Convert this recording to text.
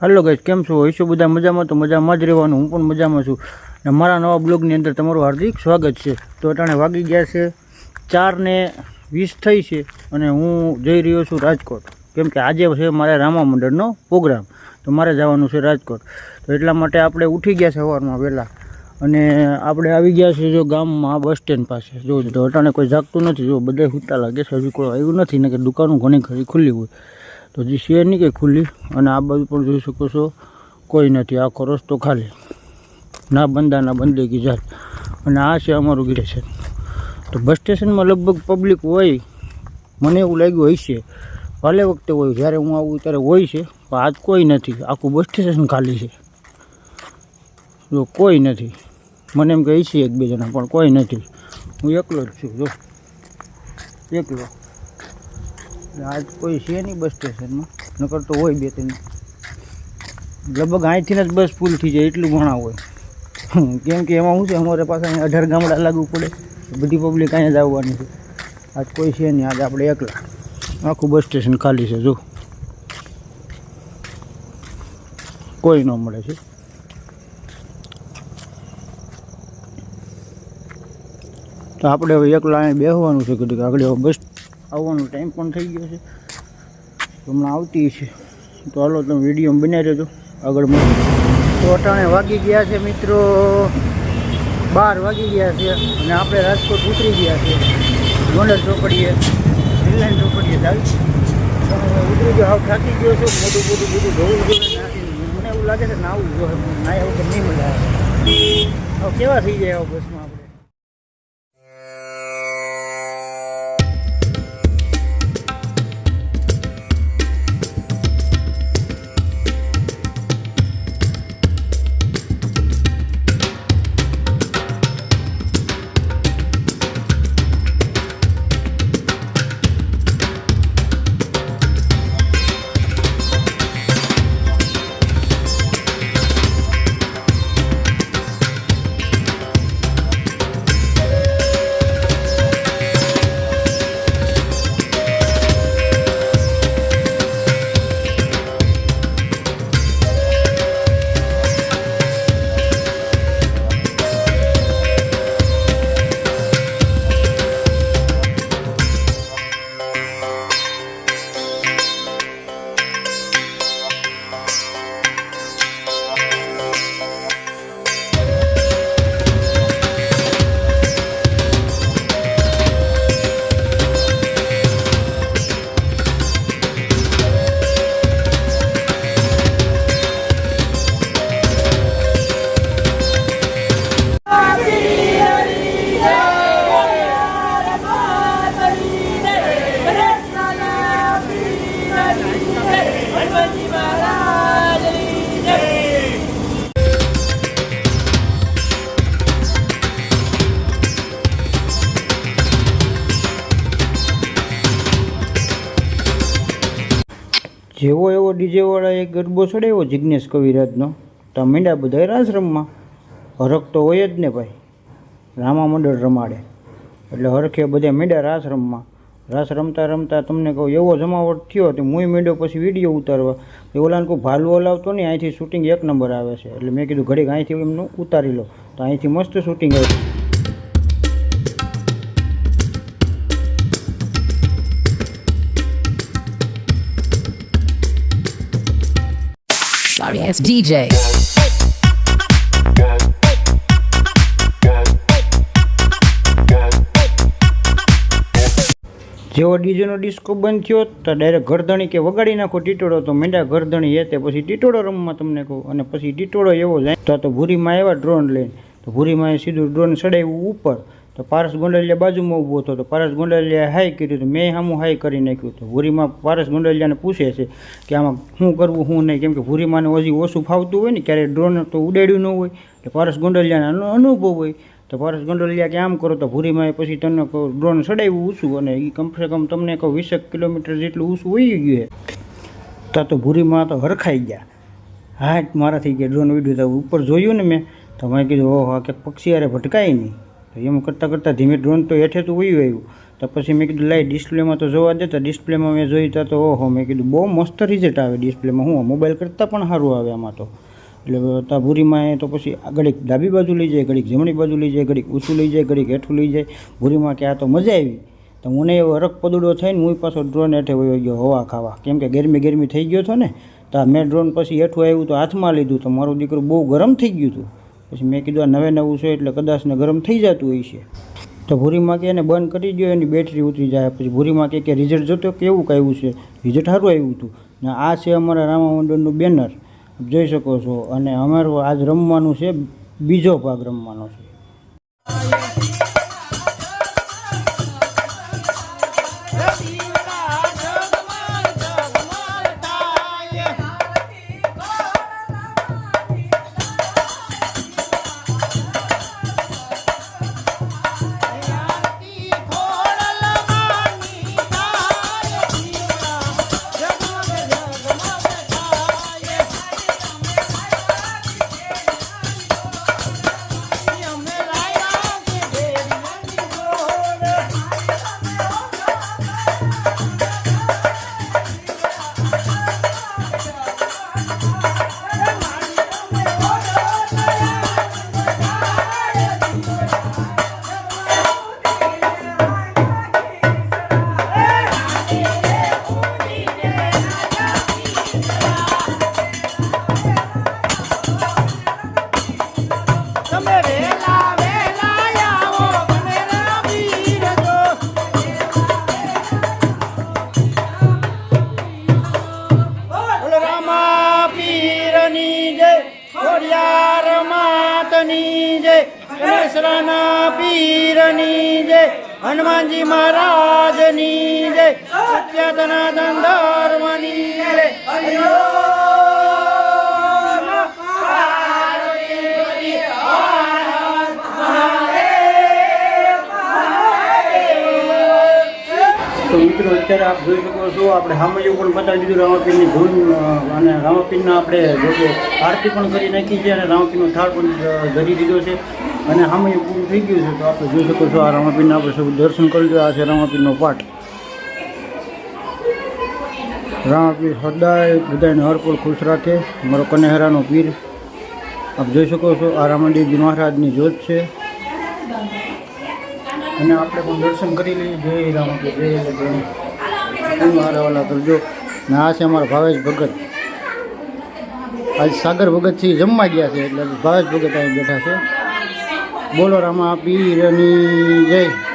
હાલો guys કેમ છો? હોઈશું બધા મજામાં? તો મજામાં જ રહેવાનું. હું પણ મજામાં છું. ને મારા નવા બ્લોગની અંદર તમારું હાર્દિક સ્વાગત છે. તો અટાણે વાગી ગયા છે ચાર ને વીસ થઈ છે અને હું જઈ રહ્યો છું રાજકોટ. કેમ કે આજે છે મારે રામા મંડળનો પ્રોગ્રામ. તો મારે જવાનું છે રાજકોટ. તો એટલા માટે આપણે ઉઠી ગયા છે સવારમાં વહેલા. અને આપણે આવી ગયા છે જો ગામમાં બસ સ્ટેન્ડ પાસે. જો અટાણે કોઈ જાગતું નથી. જો બધે સૂતા લાગે છે. હજુ કોઈ આવ્યું નથી. ને કે દુકાનો ઘણી ખરી ખુલ્લી હોય. તો હજી છે નહીં કંઈ ખુલ્લી અને આ બાજુ પણ જોઈ શકો છો, કોઈ નથી. આખો રસ્તો ખાલી. ના બંધા ના બંદેગી જાત અને આ છે અમારું ગિરેશન તો બસ સ્ટેશનમાં લગભગ પબ્લિક હોય, મને એવું લાગ્યું હોય છે ભલે વખતે હોય. જ્યારે હું આવું ત્યારે હોય છે, પણ આજ કોઈ નથી. આખું બસ સ્ટેશન ખાલી છે. જો કોઈ નથી. મને એમ કહે છે એક બે જણા, પણ કોઈ નથી. હું એકલો જ છું. જો. એકલો. આજ કોઈ છે નહીં બસ સ્ટેશનમાં. નકર તો હોય બે ત્રણ. લગભગ અહીંથી જ બસ ફૂલ થઈ જાય, એટલું ઘણા હોય. કેમ કે એમાં શું છે, અમારે પાસે અહીંયા અઢાર ગામડા લાગુ પડે બધી પબ્લિક અહીંયા જ આવવાની છે. આજ કોઈ છે નહીં, આજ આપણે એકલા. આખું બસ સ્ટેશન ખાલી છે, જો. કોઈ ન મળે છે. તો આપણે હવે એકલા અહીંયા બેસવાનું છે ઘડીક આગળ બસ આવવાનો ટાઈમ પણ થઈ ગયો છે. હમણાં આવતી છે તો હાલો, તમે વીડિયો બનાવી રહેજો આગળ તો અટાણે વાગી ગયા છે મિત્રો. બાર વાગી ગયા છે અને આપણે રાજકોટ ઉતરી ગયા છે. ગોંડલ ચોકડીએ. રિલાયન્સ ચોકડીએ ચાલી ઉતરી ગયો, હાવ થાકી ગયો છું. મોટું મોટું બધું ધોવું જોઈએ મને એવું લાગે છે નાવું જોઈએ આવું કે નહીં મજા આવે. કેવા થઈ જાય આવો બસમાં જેવો એવો ડીજેવાળા એક ગરબો ચડાવ્યો જિજ્ઞેશ કવિરાજનો, તો મીંડા બધા રાસરમમાં. હરખ તો હોય જ ને ભાઈ. રામા મંડળ રમાડે. એટલે હરખે બધા મીંડા રાસરમમાં. રાસ રમતા રમતા તમને કહું, એવો જમાવટ થયો તો હું મીંડો પછી વીડિયો ઉતારવા. એ ઓલાને કોઈ ભાલવો હલાવતો નહીં, અહીંથી શૂટિંગ એક નંબર આવે છે. એટલે મેં કીધું, ઘડીક અહીંથી એમનું ઉતારી લો. તો અહીંથી મસ્ત શૂટિંગ આવ્યું Sorry. Ass DJ. જેવો ડીજેનો ડિસ્કો બંધ થયો તો ડાયરેક્ટ ગરદણી કે વગાડી નાખો ટીટોળો તો મેંડા ગરદણી એ તે પછી ટીટોળો રમવા તમને કહું. અને પછી ટીટોળો એવો જાય તો તો ભૂરીમાં આવ્યા ડ્રોન લઈને. તો ભૂરીમાં સીધું ડ્રોન ચડાવ્યું ઉપર. તો પારસ ગોંડલિયા બાજુમાં ઊભો હતો તો પારસ ગોંડલિયાએ હાઈ કર્યું તો મેં સામું હાઈ કરી નાખ્યું તો ભૂરીમાં પારસ ગોંડલિયાને પૂછે છે કે આમાં શું કરવું, શું નહીં? કેમ કે ભૂરીમાને હજી ઓછું ફાવતું હોય ને, ક્યારેય ડ્રોન તો ઉડાડ્યું ન હોય. એટલે પારસ ગોંડલિયાને અનુભવ હોય. તો પારસ ગોંડલિયા કે આમ કરો તો ભૂરીમાં પછી તમને ડ્રોન ચડાવ્યું ઊંચું અને એ કમસે કમ તમને કહું વીસેક કિલોમીટર જેટલું ઊંચું હોઈ ગયું તો તો ભૂરીમાં તો હરખાઈ ગયા. હા મારાથી ગયા ડ્રોન ઉડ્યું તો. ઉપર જોયું ને મેં, તો મેં કીધું, ઓહો કે પક્ષી અરે ભટકાય નહીં. તો એમ કરતાં કરતાં ધીમે ડ્રોન તો હેઠે તો વયું આવ્યું તો પછી મેં કીધું લાઈ ડિસ્પ્લેમાં તો જોવા દે. તો ડિસ્પ્લેમાં મેં જોઈ તો, ઓહો, મેં કીધું, બહુ મસ્ત રિઝલ્ટ આવે ડિસ્પ્લેમાં. હું મોબાઈલ કરતાં પણ સારું આવે આમાં તો. એટલે ભૂરીમાં એ તો પછી ઘડીક ડાબી બાજુ લઈ જાય, ઘડીક જમણી બાજુ લઈ જાય, ઘડીક ઊંચું લઈ જાય, ઘડીક હેઠું લઈ જાય. ભૂરીમાં કે આ તો મજા આવી. તો મને એવો હરક પદુડો થઈને હું પાછો ડ્રોન હેઠે વયો ગયો, હવા ખાવા. કેમ કે ગરમી ગરમી થઈ ગયો હતો ને, તો મેં ડ્રોન પછી હેઠું આવ્યું તો હાથમાં લીધું. તો મારું દીકરું બહુ ગરમ થઈ ગયું હતું. પછી મેં કીધું આ નવે નવું છે એટલે કદાચ ને ગરમ થઈ જતું હોય છે. તો ભૂરીમાં કે એને બંધ કરી દો એની બેટરી ઉતરી જાય. પછી ભૂરીમાં કે કે રિઝલ્ટ જોતો કેવું કાંઈ છે? રિઝલ્ટ સારું આવ્યું હતું. ને આ છે અમારા રામા મંડળનું બેનર જોઈ શકો છો. અને અમારું આજ રમવાનું છે, બીજો ભાગ રમવાનો છે. ગણેશરાના પીરની જય, હનુમાનજી મહારાજની જય સત્યધનાથન ધર્મની જય. તો મિત્રો, અત્યારે આપ જોઈ શકો છો, આપણે સામૈયું પણ બતાવી દીધું રામાપીરની ધૂન અને રામાપીરના આપણે જોકે આરતી પણ કરી નાખી છે, અને રામાપીરનો થાળ પણ ધરી દીધો છે. અને સામૈયું પૂરું થઈ ગયું છે તો આપણે જોઈ શકો છો આ રામાપીરના આપણે દર્શન કરી આ છે રામાપીરનો પાઠ. રામાપીર સદાય બધાને હરપોળ ખુશ રાખે. મારો કનેહરાનો પીર. આપ જોઈ શકો છો આ રામાદેવજી મહારાજની જોત છે. અને આપણે પણ દર્શન કરી લઈએ. જય રામાપીર, જય મારા કરજો ને આ છે અમારા ભાવેશ ભગત. આજ સાગર ભગતસિંહ જમવા ગયા છે એટલે ભાવેશ ભગત અહીં બેઠા છે. બોલો રામા પીરની જય.